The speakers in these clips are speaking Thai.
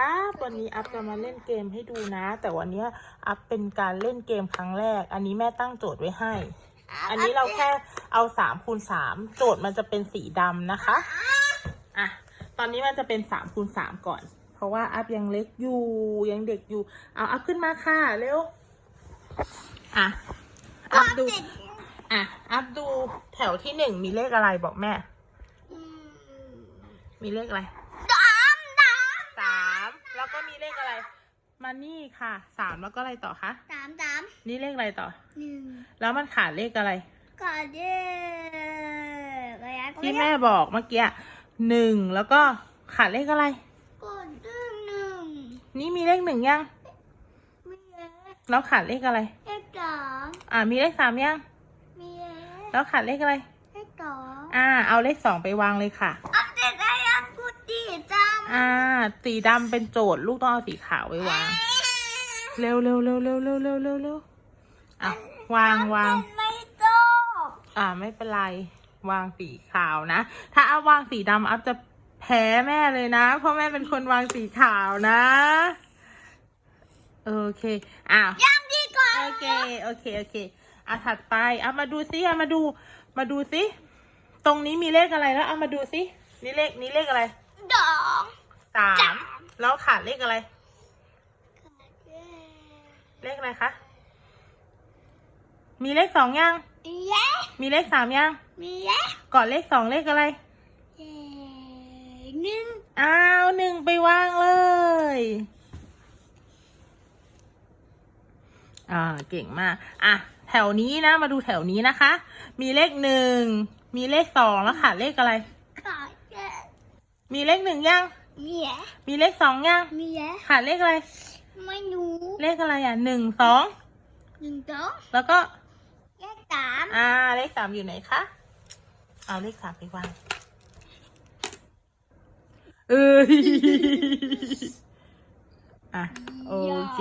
ครับ วันนี้อัพจะมาเล่นเกมให้ดูนะ แต่วันนี้อัพเป็นการเล่นเกมครั้งแรก อันนี้แม่ตั้งโจทย์ไว้ให้ อันนี้เราแค่เอาสามคูณสามโจทย์มันจะเป็นสีดำนะคะ อะ ตอนนี้มันจะเป็นสามคูณสามก่อน เพราะว่าอัพยังเล็กอยู่ยังเด็กอยู่ เอาอัพขึ้นมาค่ะเร็ว อะ อัพดู อะ อัพดูแถวที่หนึ่งมีเลขอะไรบอกแม่ มีเลขอะไร ดำด สามแล้วก็มี เลขอะไรมานี่ค่ะ สามแล้วก็อะไรต่อคะำสามสามนี่เลขอะไรต่อ หนึ่งแล้วมันขาดเลขอะไรก่อนเด้อระยะที่แม่บอกเมื่อกี้หนึ่งแล้วก็ขาดเลขอะไรก่อนเด้อหนึ่งนี่มีเลขหนึ่งยัง มีเอแล้วขาดเลขอะไรเลขสองอ่ามีเลขสามยัง มีเอแล้วขาดเลขอะไรเลขสองอ่า เอาเลขสองไปวางเลยค่ะอัปเด อ่า สีดำเป็นโจทย์ลูกต้องเอาสีขาวไว้วาง เร็วเร็วเร็วเร็วเร็วเร็วเร็วเร็วอะวางวางมันไม่จบอ่าไม่เป็นไร วางสีขาวนะ ถ้าอัพวางสีดำอัพจะแพ้แม่เลยนะ เพราะแม่เป็นคนวางสีขาวนะ โอเคอ้าวยังดีกว่าโอเค โอเค โอเค อะ ถัดไป เอามาดูซิเอามาดู มาดูซิ ตรงนี้มีเลขอะไรแล้ว เอามาดูซิ นี่เลข นี่เลขอะไร ดอง สามแล้วขาดเลขอะไร เลขอะไรคะ มีเลขสองยังเย้มีเลขสามยัง มีเย้ก่อนเลขสองเลขอะไรเย้หนึ่งอ้าวหนึ่งไปวางเลย อ่าเก่งมาก อะ แถวนี้นะ มาดูแถวนี้นะคะ มีเลขหนึ่ง มีเลขสองแล้วขาดเลขอะไรขาดเย้มีเลขหนึ่งยัง มีเย้มีเลขสองยังมีเย้ขาดเลขอะไร ไม่รู้เลขอะไรอะหนึ่งสองหนึ่งสองแล้วก็เลขสามอ่าเลขสามอยู่ไหนคะเอาเลขสามไปวางเอ้ยอะโอเค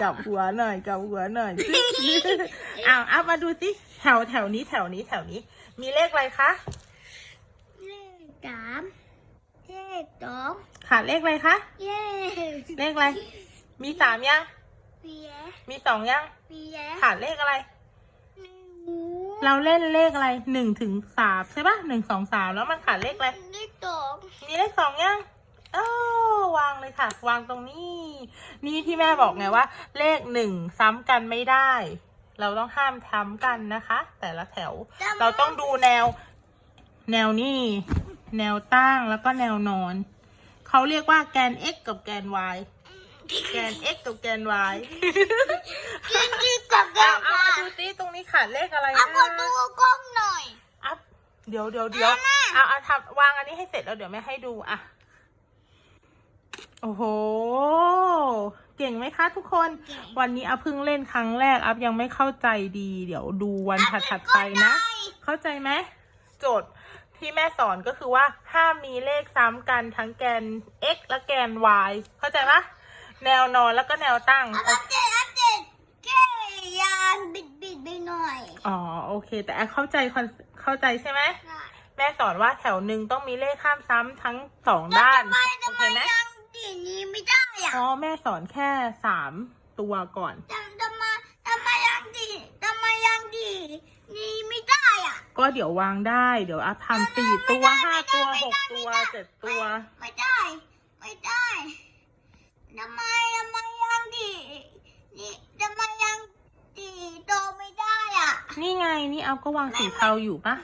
กลับหัวหน่อยกลับหัวหน่อยอ้าวเอามาดูสิแถวแถวนี้แถวนี้แถวนี้ มีเลขอะไรคะ เลขสาม เลขสองขาดเลขอะไรคะ เย้เลขอะไร มีสามยังมีเย้มีสองยังมีเย้ขาดเลขอะไร ไม่รู้เราเล่นเลขอะไรหนึ่งถึงสามใช่ปะหนึ่งสองสามแล้วมันขาดเลขอะไร เลขสองมีเลขสองยังเออวางเลยค่ะ วางตรงนี้ นี่ที่แม่บอกไงว่า เลขหนึ่งซ้ำกันไม่ได้ เราต้องห้ามซ้ำกันนะคะ แต่ละแถว เราต้องดูแนว แนวนี่ แนวตั้งแล้วก็แนวนอน เขาเรียกว่าแกน x กับแกน y แกน x กับแกน y จริงจริงกับกัเอานเอามาดูซิตรงนี้ขาดเลขอะไรเอานะกดดูกล้องหน่อย อัพเดี๋ยวเดี๋ยวเดี๋ยวเอาเอาทำวางอันนี้ให้เสร็จแล้วเดี๋ยวแม่ให้ดูอะ โอ้โห เก่งไหมคะทุกคนเก่งวันนี้อัพเพิ่งเล่นครั้งแรก อัพยังไม่เข้าใจดี เดี๋ยวดูวันถัดๆไปนะ เข้าใจไหมโจทย์ ที่แม่สอนก็คือว่าห้ามมีเลขซ้ำกันทั้งแกน x และแกน y เข้าใจปะแนวนอนแล้วก็แนวตั้ง อัปเดตอัปเดตแค่ยานบิดบิดไปหน่อย อ๋อโอเค แต่แอปเข้าใจคอนเข้าใจใช่ไหม แม่สอนว่าแถวหนึ่งต้องมีเลขข้ามซ้ำทั้งสองด้าน ทำไมโอทำเคไมไหมยังดีนี้ไม่ได้อะอ๋อแม่สอนแค่สามตัวก่อน ทำทำไมทำไมยังดีทำไมยังดี นี่ไม่ได้อะ ก็เดี๋ยววางได้ เดี๋ยวอัพทำสี่ตัวห้าตัวหกตัวเจ็ดตัว ไม่ได้ ไม่ได้ทำไมทำไมยังดีนี่ทำไมยังดีโตไม่ได้อะ นี่ไงนี่อัพก็วางสีเทาอยู่ปะ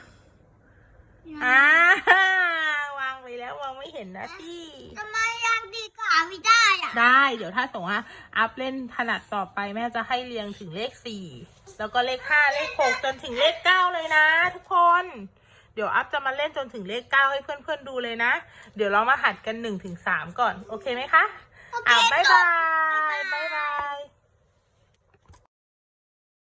อ่าวางไปแล้ววางไม่เห็นนะพี่ทำไมยังดีขา ไม่ได้อะได้ เดี๋ยวถ้าสมมติว่าอัพเล่นถนัดต่อไปแม่จะให้เรียงถึงเลขสี่แล้วก็เลขห้าเลขหกจนถึงเลขเก้าเลยนะ ทุกคน เดี๋ยวอัพจะมาเล่นจนถึงเลขเก้าให้เพื่อนๆดูเลยนะ เดี๋ยวเรามาหัดกันหนึ่งถึงสามก่อน โอเคไหมคะโอเคอ่าบ๊ายจบาบยบ๊ายบาย